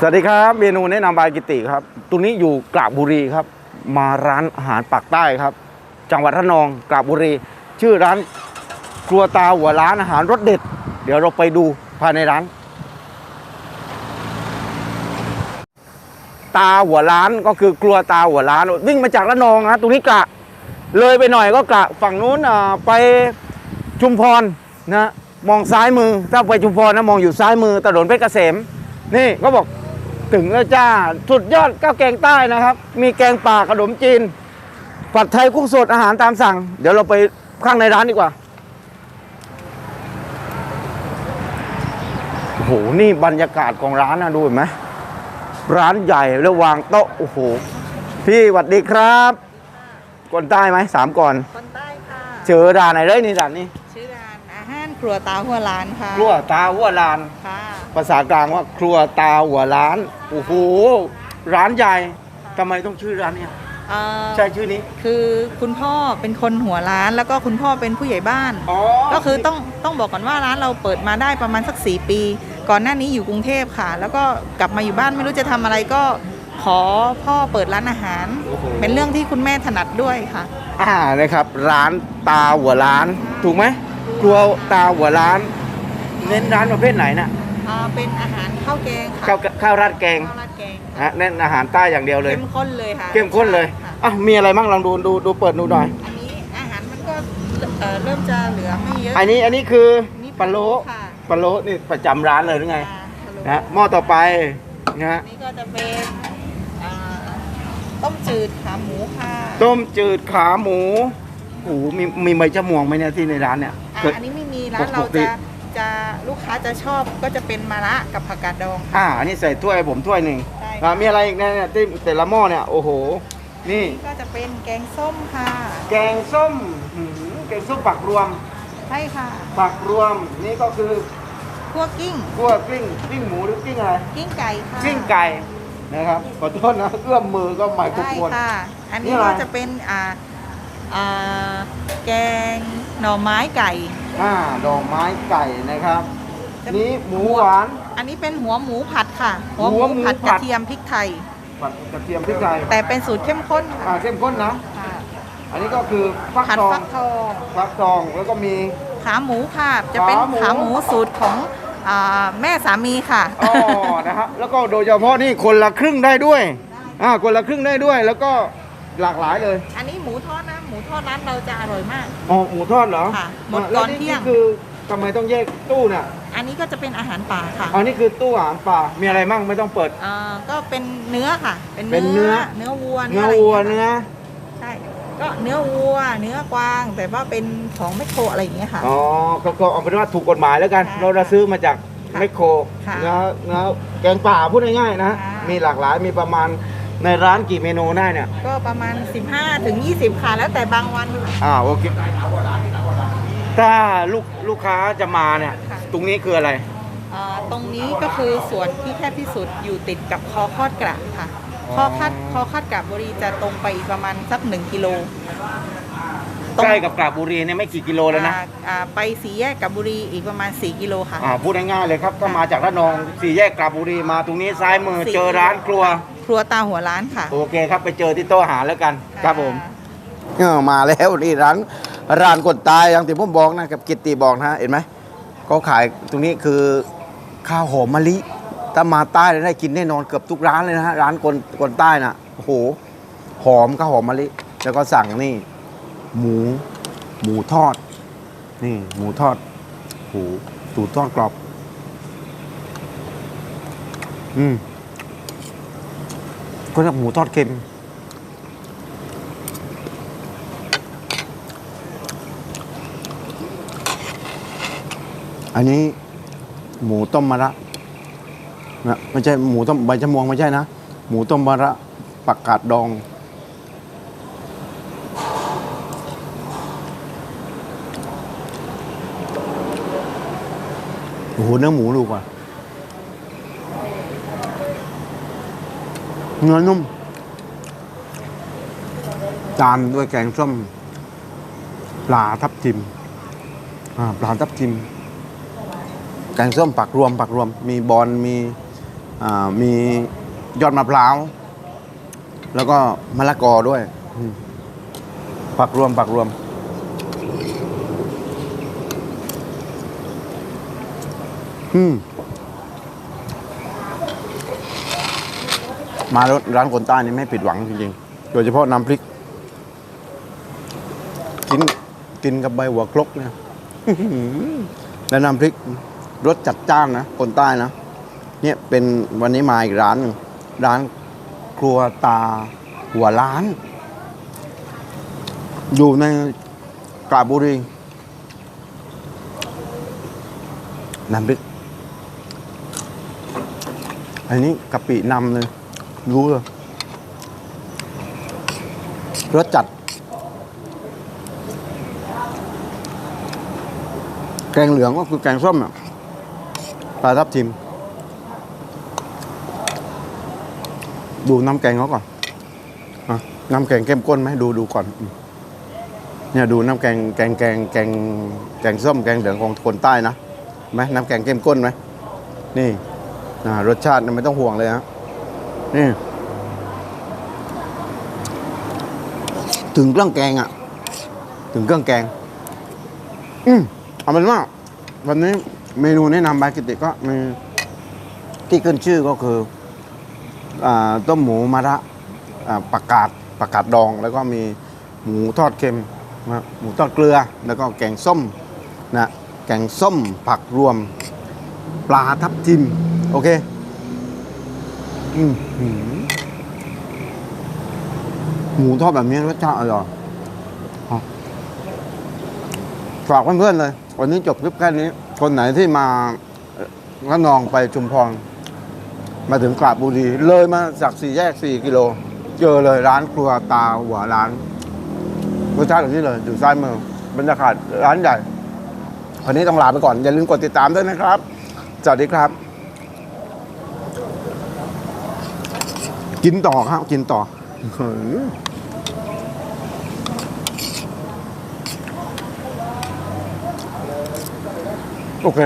สวัสดีครับเมนูแนะนำบายกิติครับตรงนี้อยู่กราบบุรีครับ มาร้านอาหารปากใต้ครับ จังหวัดระนองกราบบุรี ชื่อร้านครัวตาหัวร้านอาหารรสเด็ด เดี๋ยวเราไปดูภายในร้าน ตาหัวร้านก็คือครัวตาหัวร้าน วิ่งมาจากระนองนะตรงนี้กะเลยไปหน่อยก็กะฝั่งนู้นไปชุมพรนะมองซ้ายมือถ้าไปชุมพรนะมองอยู่ซ้ายมือถนนเพชรเกษมนี่ก็บอก ถึงแล้วจ้า สุดยอดข้าวแกงใต้นะครับ มีแกงป่าขนมจีน ผัดไทยกุ้งสดอาหารตามสั่ง เดี๋ยวเราไปข้างในร้านดีกว่า โอ้โห นี่บรรยากาศของร้านนะดูเห็นไหมร้านใหญ่แล้ววางโต๊ะ โอ้โห พี่สวัสดีครับ คนใต้ไหมสามก่อน คนใต้ค่ะ เจอร้านไหนเลยนี่ร้านนี้ชื่อร้านอาหาร ครัวตาหัวล้านค่ะครัวตาหัวลาน ค่ะภาษากลางว่าครัวตาหัวร้าน โอ้โห ร้านใหญ่ทำไมต้องชื่อร้านเนี่ยเอ่อใช่ชื่อนี้ คือคุณพ่อเป็นคนหัวร้านแล้วก็คุณพ่อเป็นผู้ใหญ่บ้านอ๋อก็คือต้องต้องบอกก่อนว่าร้านเราเปิดมาได้ประมาณสักสี่ปี ก่อนหน้านี้อยู่กรุงเทพค่ะ แล้วก็กลับมาอยู่บ้านไม่รู้จะทำอะไรก็ขอพ่อเปิดร้านอาหาร เป็นเรื่องที่คุณแม่ถนัดด้วยค่ะ อ่านะครับ ร้านตาหัวร้านถูกไหม ครัวตาหัวร้าน เน้นร้านประเภทไหนนะอ่าเป็นอาหารข้าวแกงค่ะข้าวข้าวราดแกงข้าวราดแกงฮะเน้นอาหารใต้อย่างเดียวเลย เข้มข้นเลยค่ะเข้มข้นเลยค่ะอะมีอะไรบ้างลองดูดูดูเปิดดูหน่อย อันนี้อาหารมันก็เอ่อเริ่มจะเหลือไม่เยอะอันนี้อันนี้คือนี่ปลาโลค่ะปลาโลนี่ประจำร้านเลยหรือไงอ่าฮัลโหลนะฮะหม้อต่อไปนะฮะนี่ก็จะเป็นอ่าต้มจืดขาหมูค่ะต้มจืดขาหมูโอ้โหมีมีใบชะมวงไหมเนี่ยที่ในร้านเนี่ย อ่าเกิดอันนี้ไม่มีร้าปนกเราติจะจะลูกค้าจะชอบก็จะเป็นมะระกับผักกาดดอง อ่าอันนี้ใส่ถ้วยให้ผมถ้วยหนึ่งใช่อ่ามีอะไรอีกเนี่ยเนี่ยที่แต่ละหม้อเนี่ยโอ้โห นี่นี่ก็จะเป็นแกงส้มค่ะแกงส้มหืมแกงส้มปักรวมใช่ค่ะปักรวมนี่ก็คือคั่วกิ้งคั่วกลิ้งกลิ้งหมูหรือกิ้งอะไรกิ้งไก่ค่ะกลิ้งไก่นะครับขอโทษนะเอื้อมมือก็ไม่ควรใช่ควรค่ะ อันนี่นี้อะไร ก็จะเป็นอ่า อ่าแกงหน่อไม้ไก่ อ่าดอกไม้ไก่นะครับ จะ นี่หมูหวาน อันนี้เป็นหัวหมูผัดค่ะ หัวหหัมูวหมูผัดผักระดเทียมพริกไทย ผัดกระเทียมพริกไทยแต่เป็นสูตรเข้มข้นอ่าค่ะเข้มข้นนะ ค่ะอันนี้ก็คือฟักผัดทองฟักทองฟักทองแล้วก็มี ขาหมูค่ะ จะเป็นขาหมู ขาหมูสูตรของอาแม่สามีค่ะ อ๋อ นะฮะแล้วก็โดยเฉพาะนี่คนละครึ่งได้ด้วย อ่าคนละครึ่งได้ด้วย แล้วก็ หลากหลายเลยอันนี้หมูทอดนะ หมูทอดร้านเราจะอร่อยมาก อ๋อหมูทอดเหรอค่ะหมดอ่าแล้วก่อนเที่ยง คือทำไมต้องแยกตู้เนี่ยอันนี้ก็จะเป็นอาหารป่าค่ะอ๋อนี่คือตู้อาหารป่ามีอะไรมั่งไม่ต้องเปิด อ่าก็เป็นเนื้อค่ะ เป็นเป็นเนื้อ เนื้อวัวเนื้ออะไรวัวย่างงี้ยเนื้อใช่ก็เนื้อวัว เนื้อกวาง แต่ว่าเป็นของแมคโครอะไรอย่างเงี้ยค่ะ อ๋อเขาก็เอาเป็นว่าถูกกฎหมายแล้วกัน ค่ะเราจะซื้อมาจากค่ะแมคโครค่ะเนื้อเนื้อแกงป่าพูดง่ายๆนะค่ะ มีหลากหลายมีประมาณ ในร้านกี่เมนูได้เนี่ย ก็ประมาณ 15ถึง20 ค่ะ แล้วแต่บางวันค่ะ อ่าโอเค ถ้าลูกลูกค้าจะมาเนี่ย ค่ะ ตรงนี้คืออะไรอ่าตรงนี้ก็คือส่วนที่แคบที่สุดอยู่ติดกับคอคอดกระค่ะ อ๋อ คอคอดคอคอดกระบุรีจะตรงไปอีกประมาณสักหนึ่งกิโลตรง ใกล้กับกราบบุรีเนี่ยไม่กี่กิโลแล้วนะอ่าอ่าไปสีแยกกับบุรีอีกประมาณ 4 กิโลค่ะ อ่าพูดง่ายๆเลยครับถ้ามาจากระนองสี่แยกกราบบุรีมาตรงนี้ซ้ายมือสี่ เจอร้านครัว ครัวตาหัวร้านค่ะ โอเคครับไปเจอที่โต๊ะอาหารแล้วกันครับผม เออมาแล้วนี่ร้านร้านกดตายอย่างที่ผมบอกนะกับกิตติบอกนะเห็นไหมเขาขายตรงนี้คือข้าวหอมมะลิถ้ามาใต้เลยได้กินแน่นอนเกือบทุกร้านเลยนะฮะร้านคนคนใต้น่ะโอ้โหหอมข้าวหอมมะลิแล้วก็สั่งนี่ หมู หมูทอด นี่ หมูทอดโอ้โหตูดทอดกรอบ อืมก็เรียกหมูทอดเค็มอันนี้หมูต้มมะระนะไม่ใช่หมูต้มใบชะมวงไม่ใช่นะ หมูต้มมะระปักกาดดอง โอ้โหเนื้อหมูดูกว่าเนื้อนุ่มจานด้วยแกงส้มปลาทับทิมอ่าปลาทับทิม แกงส้มปักรวมปักรวม มีบอลมีอ่ามียอดมะพร้าว แล้วก็มะละกอด้วยอืมผักรวมผักรวม อืมมาแล้วร้านคนใต้นี่ไม่ผิดหวังจริงๆ โดยเฉพาะน้ำพริก กินกินกับใบหัวครกเนี่ยแล้วน้ำพริกรสจัดจ้านนะคนใต้นะเนี่ยเป็นวันนี้มาอีกร้านหนึ่งร้านครัวตาหัวร้าน อยู่ในกาบุรีน้ำพริก อันนี้กะปินำเลย รู้เลยรสจัด แกงเหลืองก็คือแกงส้มอะปลาทับทิม ดูน้ำแกงเขาก่อนอน้ำแกงเข้มข้นไหมดูดูก่อน เนี่ยดูน้ำแกงแกงแกงแกงแกงส้มแกงเหลืองของคนใต้นะไหมน้ำแกงเข้มข้นไหมนี่ รสชาติไม่ต้องห่วงเลยฮะนี่ถึงเครื่องแกงอะ ถึงเครื่องแกง อืมเอาเป็นว่าวันนี้เมนูแนะนำบายกิติก็มีที่ขึ้นชื่อก็คืออาต้มหมูมะระอ่าประกาศประกาศดอง แล้วก็มีหมูทอดเค็มนะหมูทอดเกลือ แล้วก็แกงส้มนะแกงส้มผักรวม ปลาทับทิม โอเคอืมหืมหมูทอดแบบนี้รสชาติอร่อยฝากเพื่อนๆเลย วันนี้จบคลิปแค่นี้ คนไหนที่มาระนองไปชุมพรมาถึงกราบบุรี เลยมาจากสี่แยกสี่กิโล เจอเลยร้านครัวตาหัวร้านรสชาติแบบนี้เลยอยู่ซ้ายมือบรรยากาศร้านใหญ่วันนี้ต้องลาไปก่อน อย่าลืมกดติดตามด้วยนะครับ สวัสดีครับ กินต่อครับ กินต่อโอเค